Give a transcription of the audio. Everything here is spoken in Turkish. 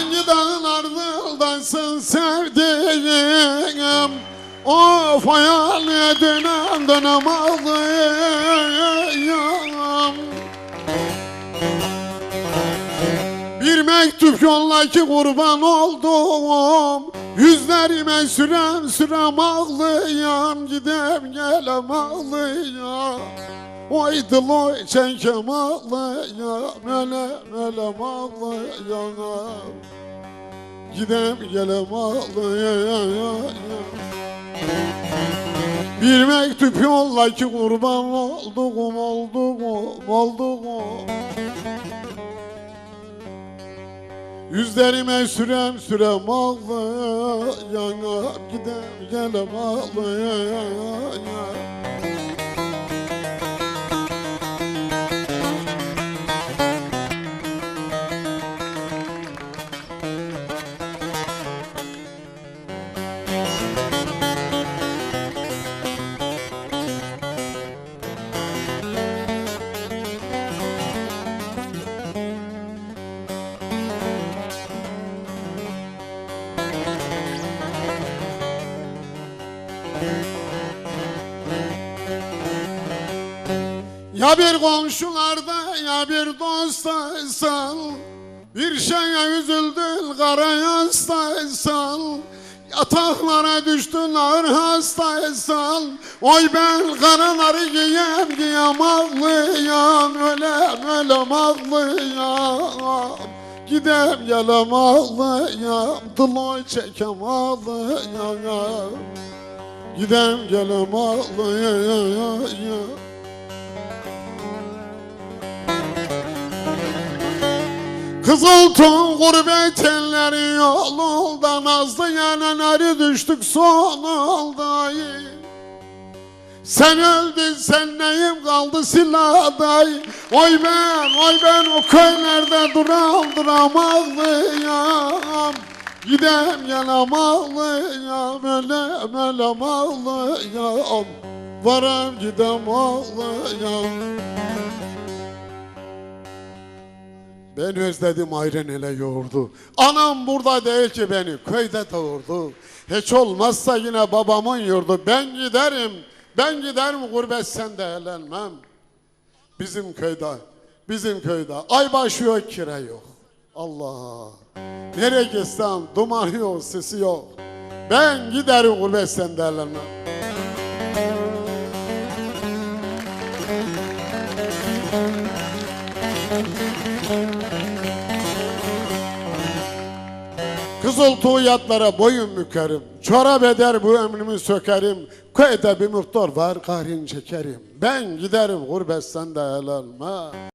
Hangi dağlardansın sevdiğim? Of hayali dönem dönem ağlayam Bir mektup yolla ki kurban oldum Yüzlerime sürem sürem ağlayam Gidem gelem ağlayam Oy diloy çekem ağlayam Melem melem ağlayam Gidem gelem ağlayam Bir mektup yolla ki kurban olduğum olduğum olduğum. Yüzlerime sürem sürem ağlayam Gidem gelem ağlayam Ya bir komşularda ya bir dostaysan Bir şeye üzüldün kara yastaysan Yataklara düştün ağır hastaysan Oy ben karaları giyem giyem ağlayan Ölem ölem ağlayan Gidem gelem ağlayan Dıloy çekem ağlayan Gidem gelem ağlayan Kızıl ton gurbet elleri yolunda Nazlı yananları düştük sonunda Sen öldün sen neyim kaldı silahday? Oy ben oy ben o köylerde duram duram ağlayam Gidem yanam ağlayam ölem ölem ağlayam Varam gidem ağlayam Ben özledim ayrı ele yoğurdu. Anam burada değil ki beni köyde doğurdu. Hiç olmazsa yine babamın yurdu. Ben giderim, ben giderim gurbet sen de eğlenmem. Bizim köyde, bizim köyde ay başı yok kira yok. Allah. Nereye gitsem duman yok, sesi yok. Ben giderim gurbet sen de eğlenmem. Kızıl tuğyatlara boyun bükerim. Çorap eder bu ömrümü sökerim. Köyde bir muhtar var karin çekerim. Ben giderim gurbet sen de el alma.